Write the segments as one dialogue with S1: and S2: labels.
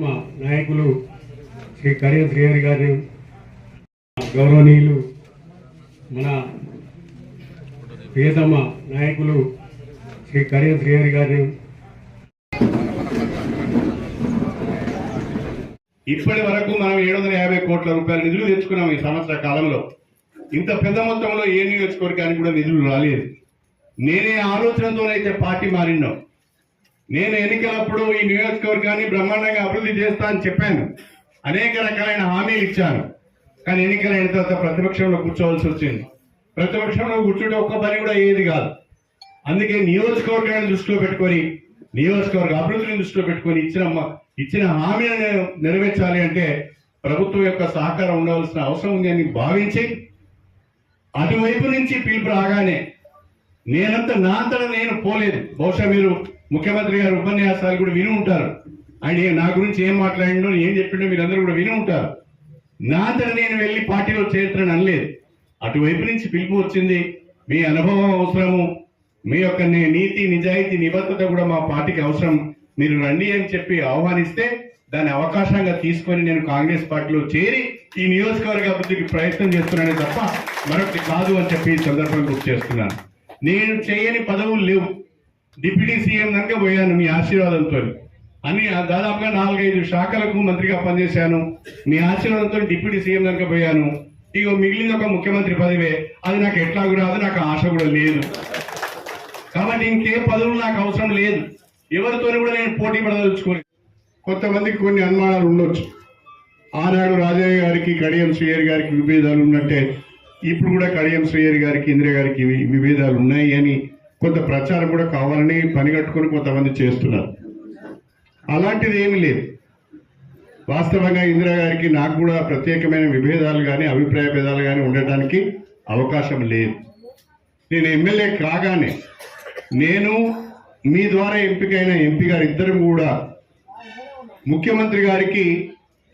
S1: మా నాయకులు శ్రీ కడియం శ్రీహరి గారు గౌరవనీయులు మన ప్రియతమ నాయకులు శ్రీ కడియం శ్రీహరి గారు.
S2: ఇప్పటి వరకు మనం ఏడు వందల యాభై కోట్ల రూపాయల నిధులు తెచ్చుకున్నాం ఈ సంవత్సర కాలంలో. ఇంత పెద్ద మొత్తంలో ఏ నియోజకవర్గానికి కూడా నిధులు రాలేదు. నేనే ఆలోచనతోనైతే పార్టీ మారినాం నేను ఎన్నికలప్పుడు ఈ నియోజకవర్గాన్ని బ్రహ్మాండంగా అభివృద్ధి చేస్తా అని చెప్పాను. అనేక రకాలైన హామీలు ఇచ్చాను. కానీ ఎన్నికలైన తర్వాత ప్రతిపక్షంలో కూర్చోవలసి వచ్చింది. ప్రతిపక్షంలో కూర్చుంటే ఒక్క పని కూడా ఏది కాదు. అందుకే నియోజకవర్గాన్ని దృష్టిలో పెట్టుకొని నియోజకవర్గ అభివృద్ధిని దృష్టిలో పెట్టుకొని ఇచ్చిన ఇచ్చిన హామీలను నెరవేర్చాలి అంటే ప్రభుత్వం యొక్క సహకారం ఉండవలసిన అవసరం ఉంది అని భావించి అటువైపు నుంచి పిలుపు రాగానే నేనంత నా అంతటా నేను పోలేదు. బహుశా మీరు ముఖ్యమంత్రి గారి ఉపన్యాసాలు కూడా విని ఉంటారు. ఆయన నా గురించి ఏం మాట్లాడిండో ఏం చెప్పిండో మీరందరూ కూడా విని ఉంటారు. నా అంతటా నేను వెళ్ళి పార్టీలో చేరుతానని అనలేదు. అటువైపు నుంచి పిలుపు వచ్చింది మీ అనుభవం అవసరము మీ యొక్క నీతి నిజాయితీ నిబద్ధత కూడా మా పార్టీకి అవసరం. మీరు రండి అని చెప్పి ఆహ్వానిస్తే దాన్ని అవకాశంగా తీసుకొని నేను కాంగ్రెస్ పార్టీలో చేరి ఈ నియోజకవర్గ అభివృద్ధికి ప్రయత్నం చేస్తున్నానే తప్ప మరొకటి కాదు అని చెప్పి ఈ సందర్భంగా గుర్తు చేస్తున్నాను. నేను చేయని పదవులు లేవు. డిప్యూటీ సీఎం కనుక పోయాను మీ ఆశీర్వాదంతో. అని దాదాపుగా నాలుగైదు శాఖలకు మంత్రిగా పనిచేశాను. మీ ఆశీర్వాదంతో డిప్యూటీ సీఎం కనుక పోయాను. ఇక మిగిలిన ఒక ముఖ్యమంత్రి పదవే. అది నాకు ఎట్లా రాదు నాకు ఆశ కూడా లేదు. కాబట్టి ఇంకే పదవులు నాకు అవసరం లేదు. ఎవరితో కూడా నేను పోటీ పడదలుచుకోలేదు. కొంతమందికి కొన్ని అనుమానాలు ఉండొచ్చు. ఆనాడు రాజయ్య గారికి కడియం శ్రీయర్ గారికి విభేదాలు ఉన్నట్టే ఇప్పుడు కూడా కడియం శ్రీయర్ గారికి ఇందిర గారికి విభేదాలు ఉన్నాయి అని కొంత ప్రచారం కూడా కావాలని పని కట్టుకొని కొంతమంది చేస్తున్నారు. అలాంటిది ఏమి లేదు. వాస్తవంగా ఇందిరా గారికి నాకు కూడా ప్రత్యేకమైన విభేదాలు కానీ అభిప్రాయ భేదాలు కానీ ఉండటానికి అవకాశం లేదు. నేను ఎమ్మెల్యే కాగానే నేను మీ ద్వారా ఎంపికైన ఎంపీ గారు ఇద్దరు కూడా ముఖ్యమంత్రి గారికి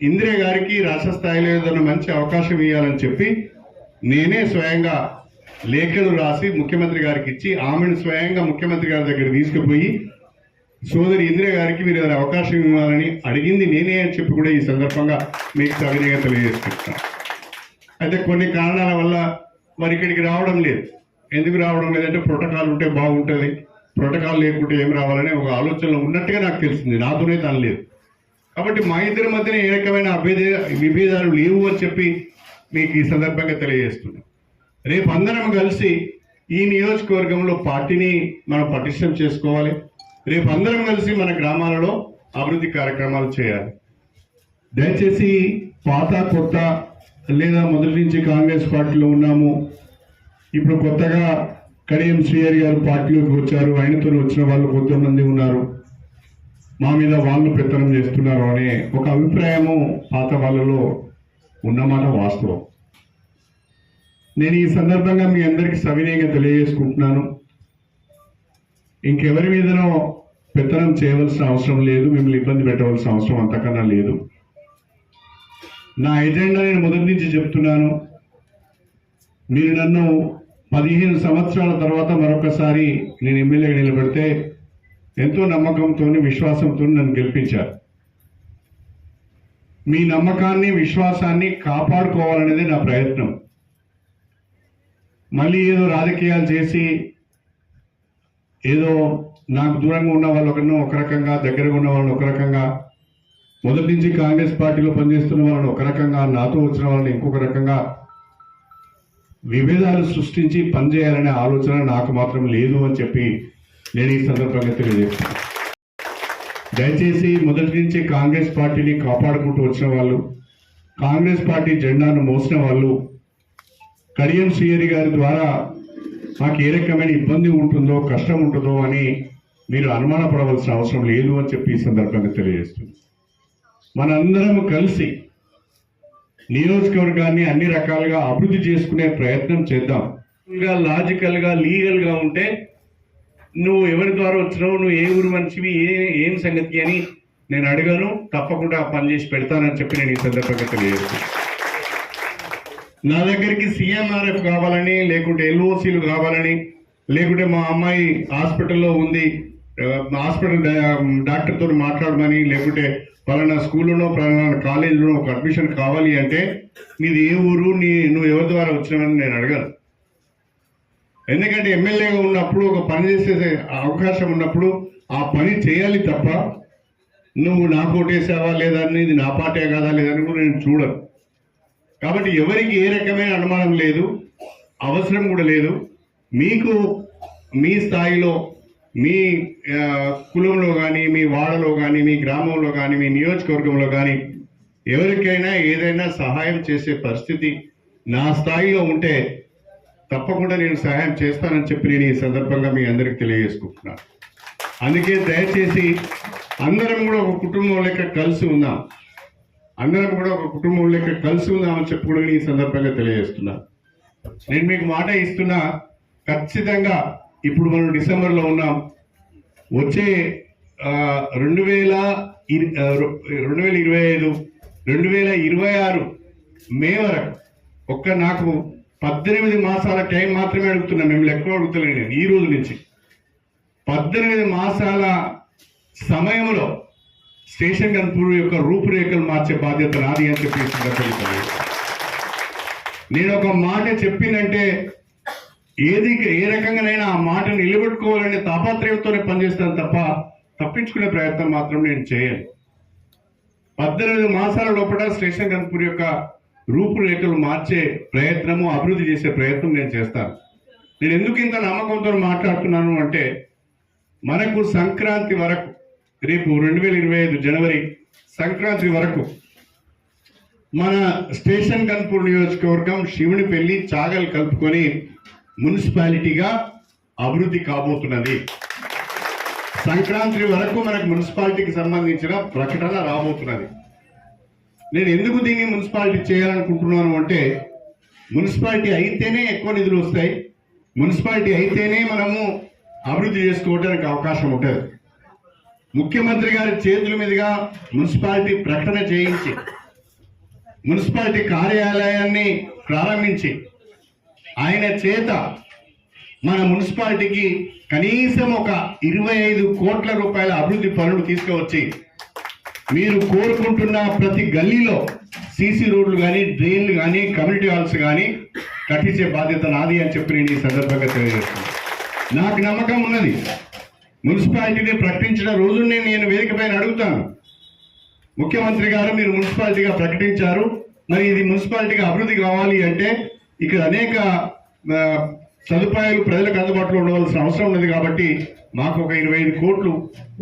S2: ఇందిరా గారికి రాష్ట్ర స్థాయిలో ఏదైనా మంచి అవకాశం ఇవ్వాలని చెప్పి నేనే స్వయంగా లేఖలు రాసి ముఖ్యమంత్రి గారికి ఇచ్చి ఆమెను స్వయంగా ముఖ్యమంత్రి గారి దగ్గర తీసుకుపోయి సోదరి ఇందిరా గారికి మీరు ఏదైనా అవకాశం ఇవ్వాలని అడిగింది నేనే అని చెప్పి కూడా ఈ సందర్భంగా మీకు సవినీయంగా తెలియజేస్తున్నాను అయితే కొన్ని కారణాల వల్ల మరి ఇక్కడికి రావడం లేదు. ఎందుకు రావడం లేదంటే ప్రోటోకాల్ ఉంటే బాగుంటుంది ప్రోటోకాల్ లేకుంటే ఏం రావాలనే ఒక ఆలోచనలో ఉన్నట్టుగా నాకు తెలిసింది నాతోనే తను లేదు. కాబట్టి మా ఇద్దరి మధ్యన ఏ రకమైన అభేద విభేదాలు లేవు అని చెప్పి మీకు ఈ సందర్భంగా తెలియజేస్తున్నాను రేపు అందరం కలిసి ఈ నియోజకవర్గంలో పార్టీని మనం పటిష్టం చేసుకోవాలి. రేపు అందరం కలిసి మన గ్రామాలలో అభివృద్ధి కార్యక్రమాలు చేయాలి. దయచేసి పాత కొత్త లేదా మొదటి నుంచి కాంగ్రెస్ పార్టీలో ఉన్నాము. ఇప్పుడు కొత్తగా కడియం శ్రీహరి గారు పార్టీలోకి వచ్చారు. ఆయనతో వచ్చిన వాళ్ళు కొంతమంది ఉన్నారు. మా మీద వాళ్ళు పెత్తనం చేస్తున్నారు అనే ఒక అభిప్రాయము పాత వాళ్ళలో ఉన్నమాట వాస్తవం. నేను ఈ సందర్భంగా మీ అందరికీ సవినయంగా తెలియజేసుకుంటున్నాను. ఇంకెవరి మీదనో పెత్తనం చేయవలసిన అవసరం లేదు మిమ్మల్ని ఇబ్బంది పెట్టవలసిన అవసరం అంతకన్నా లేదు. నా ఎజెండా నేను మొదటి నుంచి చెప్తున్నాను. మీరు నన్ను పదిహేను సంవత్సరాల తర్వాత మరొకసారి నేను ఎమ్మెల్యేగా నిలబెడితే ఎంతో నమ్మకంతో విశ్వాసంతో నన్ను గెలిపించారు. మీ నమ్మకాన్ని విశ్వాసాన్ని కాపాడుకోవాలనేది నా ప్రయత్నం. మళ్ళీ ఏదో రాజకీయాలు చేసి ఏదో నాకు దూరంగా ఉన్న వాళ్ళు ఒకరినో ఒక రకంగా దగ్గరగా ఉన్న వాళ్ళని ఒక రకంగా మొదటి నుంచి కాంగ్రెస్ పార్టీలో పనిచేస్తున్న వాళ్ళని ఒక రకంగా నాతో వచ్చిన వాళ్ళని ఇంకొక రకంగా విభేదాలు సృష్టించి పనిచేయాలనే ఆలోచన నాకు మాత్రం లేదు అని చెప్పి నేను ఈ సందర్భంగా తెలియజేస్తాను దయచేసి మొదటి నుంచి కాంగ్రెస్ పార్టీని కాపాడుకుంటూ వచ్చిన వాళ్ళు కాంగ్రెస్ పార్టీ జెండాను మోసిన వాళ్ళు కడియం సియరి గారి ద్వారా మాకు ఏ రకమైన ఇబ్బంది ఉంటుందో కష్టం ఉంటుందో అని మీరు అనుమానపడవలసిన అవసరం లేదు అని చెప్పి ఈ సందర్భంగా తెలియజేస్తుంది మనందరం కలిసి నియోజకవర్గాన్ని అన్ని రకాలుగా అభివృద్ధి చేసుకునే ప్రయత్నం చేద్దాం. ఇంకా లీగల్గా ఉంటే నువ్వు ఎవరి ద్వారా వచ్చినావు నువ్వు ఏ ఊరు మనిషివి ఏ ఏం సంగతి అని నేను అడగను. తప్పకుండా ఆ పని చేసి పెడతానని చెప్పి నేను ఈ సందర్భంగా తెలియజేస్తాను నా దగ్గరికి సీఎంఆర్ఎఫ్ కావాలని లేకుంటే ఎల్ఓసీలు కావాలని లేకుంటే మా అమ్మాయి హాస్పిటల్లో ఉంది హాస్పిటల్ డాక్టర్తో మాట్లాడమని లేకుంటే పలానా స్కూల్లోనో పలానా కాలేజీలోనో ఒక అడ్మిషన్ కావాలి అంటే నీది ఏ ఊరు నీ నువ్వు ఎవరి ద్వారా వచ్చినావని నేను అడగను. ఎందుకంటే ఎమ్మెల్యేగా ఉన్నప్పుడు ఒక పని చేసే అవకాశం ఉన్నప్పుడు ఆ పని చేయాలి తప్ప నువ్వు నాకు ఓటేసావా లేదా అనేది నా పార్టీ కాదా లేదని కూడా నేను చూడను. కాబట్టి ఎవరికి ఏ రకమైన అనుమానం లేదు అవసరం కూడా లేదు. మీకు మీ స్థాయిలో మీ కులంలో కానీ మీ వాడలో కానీ మీ గ్రామంలో కానీ మీ నియోజకవర్గంలో కానీ ఎవరికైనా ఏదైనా సహాయం చేసే పరిస్థితి నా స్థాయిలో ఉంటే తప్పకుండా నేను సహాయం చేస్తానని చెప్పి నేను ఈ సందర్భంగా మీ అందరికి తెలియజేసుకుంటున్నాను. అందుకే దయచేసి అందరం కూడా ఒక కుటుంబం లెక్క కలిసి ఉన్నాం అందరం కూడా ఒక కుటుంబం లెక్క కలిసి ఉందామని చెప్పుకోవడం ఈ సందర్భంగా తెలియజేస్తున్నా. నేను మీకు మాట ఇస్తున్నా ఖచ్చితంగా ఇప్పుడు మనం డిసెంబర్లో ఉన్నాం. వచ్చే రెండు వేల రెండు వేల ఇరవై ఐదు రెండు వేల ఇరవై ఆరు మే వరకు ఒక్క నాకు పద్దెనిమిది మాసాల టైం మాత్రమే అడుగుతున్నా మేము లెక్క అడుగుతలేను నేను ఈ రోజు నుంచి. పద్దెనిమిది మాసాల సమయంలో స్టేషన్ కన్పూర్ యొక్క రూపురేఖలు మార్చే బాధ్యత నాది అని చెప్పి సందర్భంగా నేను ఒక మాట చెప్పిందంటే ఏది ఏ రకంగానైనా ఆ మాట నిలబెట్టుకోవాలనే తాపత్రయంతోనే పనిచేస్తాను తప్ప తప్పించుకునే ప్రయత్నం మాత్రం నేను చేయను. పద్దెనిమిది మాసాల లోపల స్టేషన్ కన్పూర్ యొక్క రూపురేఖలు మార్చే ప్రయత్నము అభివృద్ధి చేసే ప్రయత్నం నేను చేస్తాను. నేను ఎందుకు ఇంత నమ్మకంతో మాట్లాడుతున్నాను అంటే మనకు సంక్రాంతి వరకు రేపు రెండు వేల ఇరవై ఐదు జనవరి సంక్రాంతి వరకు మన స్టేషన్ కన్పూర్ నియోజకవర్గం శివునిపల్లి చాగలు కలుపుకొని మున్సిపాలిటీగా అభివృద్ధి కాబోతున్నది. సంక్రాంతి వరకు మనకు మున్సిపాలిటీకి సంబంధించిన ప్రకటన రాబోతున్నది. నేను ఎందుకు దీన్ని మున్సిపాలిటీ చేయాలనుకుంటున్నాను అంటే మున్సిపాలిటీ అయితేనే ఎక్కువ నిధులు వస్తాయి. మున్సిపాలిటీ అయితేనే మనము అభివృద్ధి చేసుకోవడానికి అవకాశం ఉంటుంది. ముఖ్యమంత్రి గారి చేతుల మీదుగా మున్సిపాలిటీ ప్రకటన చేయించి మున్సిపాలిటీ కార్యాలయాన్ని ప్రారంభించి ఆయన చేత మన మున్సిపాలిటీకి కనీసం ఒక ఇరవై ఐదు కోట్ల రూపాయల అభివృద్ధి పనులు తీసుకువచ్చి మీరు కోరుకుంటున్న ప్రతి గల్లీలో సీసీ రోడ్లు కానీ డ్రైన్లు కానీ కమ్యూనిటీ హాల్స్ కానీ కట్టించే బాధ్యత నాది అని చెప్పి నేను ఈ సందర్భంగా తెలియజేస్తున్నాను. నాకు నమ్మకం ఉన్నది. మున్సిపాలిటీని ప్రకటించిన రోజునే నేను వేదిక పైన అడుగుతాను. ముఖ్యమంత్రి గారు మీరు మున్సిపాలిటీగా ప్రకటించారు. మరి ఇది మున్సిపాలిటీగా అభివృద్ధి కావాలి అంటే ఇక్కడ అనేక సదుపాయాలు ప్రజలకు అందుబాటులో ఉండవలసిన అవసరం ఉన్నది కాబట్టి మాకు ఒక ఇరవై ఐదు కోట్లు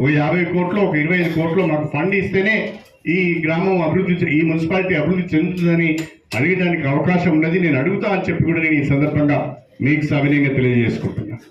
S2: ఒక యాభై కోట్లు ఒక ఇరవై ఐదు కోట్లు మాకు ఫండ్ ఇస్తేనే ఈ గ్రామం అభివృద్ధి ఈ మున్సిపాలిటీ అభివృద్ధి చెందుతుందని అడిగడానికి అవకాశం ఉన్నది. నేను అడుగుతా అని చెప్పి కూడా నేను ఈ సందర్భంగా మీకు సవినయంగా తెలియజేసుకుంటున్నాను